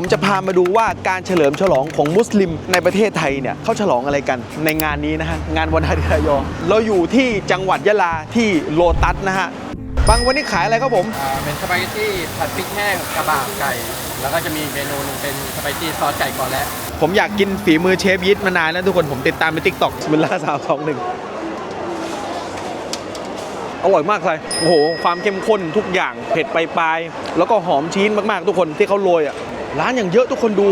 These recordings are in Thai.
ผมจะพามาดูว่าการเฉลิมฉลองของมุสลิมในประเทศไทยเนี่ยเขาฉลองอะไรกันในงานนี้นะฮะงานวันฮาริรายอเราอยู่ที่จังหวัดยะลาที่โลตัสนะฮะบางวันนี้ขายอะไรครับผม อ่าเป็นสปาเกตตี้ผัดพริกแห้งกระบะไก่ แล้วก็จะมีเมนูหนึงเป็นสปาเกตตี้ซอสไก่ก่อนแล้วผมอยากกินฝีมือเชฟยิทมานานแล้วทุกคนผมติดตามในทิกตอกมิลล่าสาวสองหนึ่งอร่อยมากเลยโอ้โห ความเข้มข้นทุกอย่างเผ็ดปลายๆแล้วก็หอมชีสมากๆ ทุกคนที่เขาโรยอะ ร้านอย่างเยอะทุกคนดู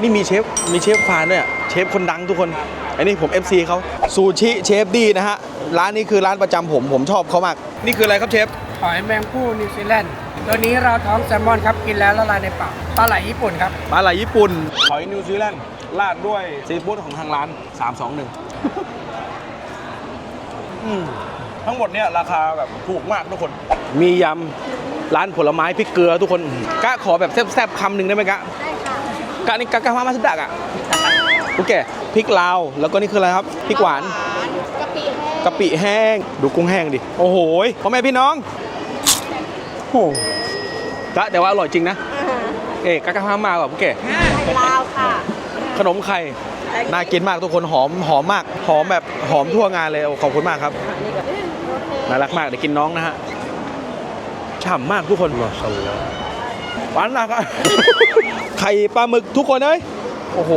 นี่มีเชฟ มีเชฟฟานด้วยอะเชฟคนดังทุกคน อันนี้ผม FC เขาซูชิเชฟดีนะฮะ ร้านนี้คือร้านประจำผม ผมชอบเขามาก นี่คืออะไรครับเชฟ หอยแมงผู้นิวซีแลนด์ตัวนี้เราท้องแซลมอนครับ กินแล้วละลายในปากปลาไหลญี่ปุ่นครับ ปลาไหลญี่ปุ่น หอยนิวซีแลนด์ราดด้วยซีฟู้ดของทางร้าน 321 อืมทั้งหมดเนี่ยราคาแบบถูกมากทุกคน มียำ ร้านผลไม้พริกเกลือทุกคนกะขอแบบแซ่บๆคำหนึ่งได้ไหมกะได้ค่ะกะนี่กะกะมามาสดักอะโอเคพริกลาวแล้วก็นี่คืออะไรครับพริกหวานกะปิแห้งกะปิแห้งดูกุ้งแห้งดิโอ้โหพ่อแม่พี่น้องโอ้กะแต่ว่าอร่อยจริงนะเอ๊ะกะกะมามาก่อนพวกแกไข่ลาวค่ะ ขนมไข่น่ากินมากทุกคนหอมหอมมากหอมแบบหอมทั่วงานเลยโอ้ขอบคุณมากครับน่ารักมากเดี๋ยวกินน้องนะฮะ ฉ่ำมากทุกคนหวานมากอะ ไข่ปลาหมึกทุกคนเอ้ยโอ้โห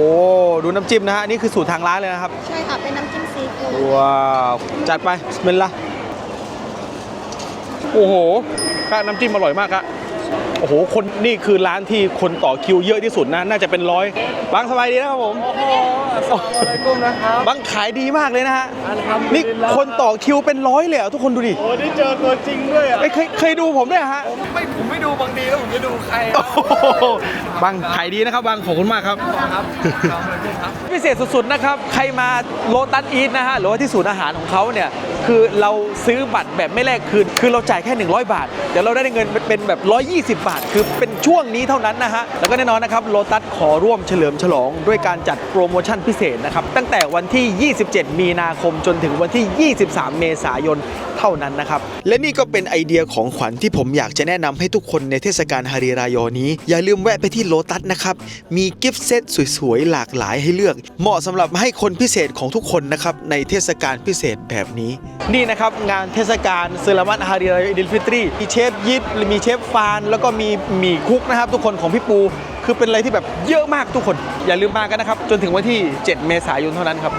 ดูน้ำจิ้มนะฮะ นี่คือสูตรทางร้านเลยนะครับ ใช่ค่ะ เป็นน้ำจิ้มซีฟู้ดว้าว จัดไปบิสมิลละโอ้โหก็น้ำจิ้มอร่อยมากครับโอ้โห คนนี่คือร้านที่คนต่อคิวเยอะที่สุดนะ น่าจะเป็นร้อยบางสบายดีนะครับผม โอ้โหสวัสดีนะครับบางขายดีมากเลยนะฮะ นี่คนต่อคิวเป็นร้อยเลยเหรอทุกคนดูดิโอ้ได้เจอตัวจริงด้วยอะเอ้ยเคยเคยดูผมด้วยเหรอฮะไม่ผมไม่ดูบางทีแล้วผมจะดูใครโอ้โหบางขายดีนะครับบางขอบคุณมากครับครับ พิเศษสุดๆนะครับ ใครมาโลตัสอีทนะฮะ หรือว่าที่ศูนย์อาหารของเขาเนี่ย คือเราซื้อบัตรแบบไม่แลกคืน คือเราจ่ายแค่ 100 บาท เดี๋ยวเราได้เงินเป็นแบบ 120 บาท คือเป็นช่วงนี้เท่านั้นนะฮะ แล้วก็แน่นอนนะครับโลตัสขอร่วมเฉลิมฉลอง ด้วยการจัดโปรโมชั่นพิเศษนะครับ ตั้งแต่วันที่ 27 มีนาคมจนถึงวันที่ 23 เมษายนเท่านั้นนะครับ และนี่ก็เป็นไอเดียของขวัญที่ผมอยากจะแนะนำให้ทุกคนในเทศกาลฮาริรายอนี้ อย่าลืมแวะไปที่โลตัสนะครับ มีกิฟต์เซตสวยๆ หลากหลายให้เลือก เหมาะสำหรับให้คนพิเศษของทุกคนนะครับในเทศกาลพิเศษแบบนี้นี่นะครับ งานเทศกาลเซรามัตฮาริรายอิดิลฟิตรีมีเชฟยิปมีเชฟฟาน แล้วก็มีหมี่คุกนะครับ ทุกคนของพี่ปู คือเป็นอะไรที่แบบเยอะมากทุกคน อย่าลืมมากันนะครับ จนถึงวันที่ 7 เมษายนเท่านั้นครับ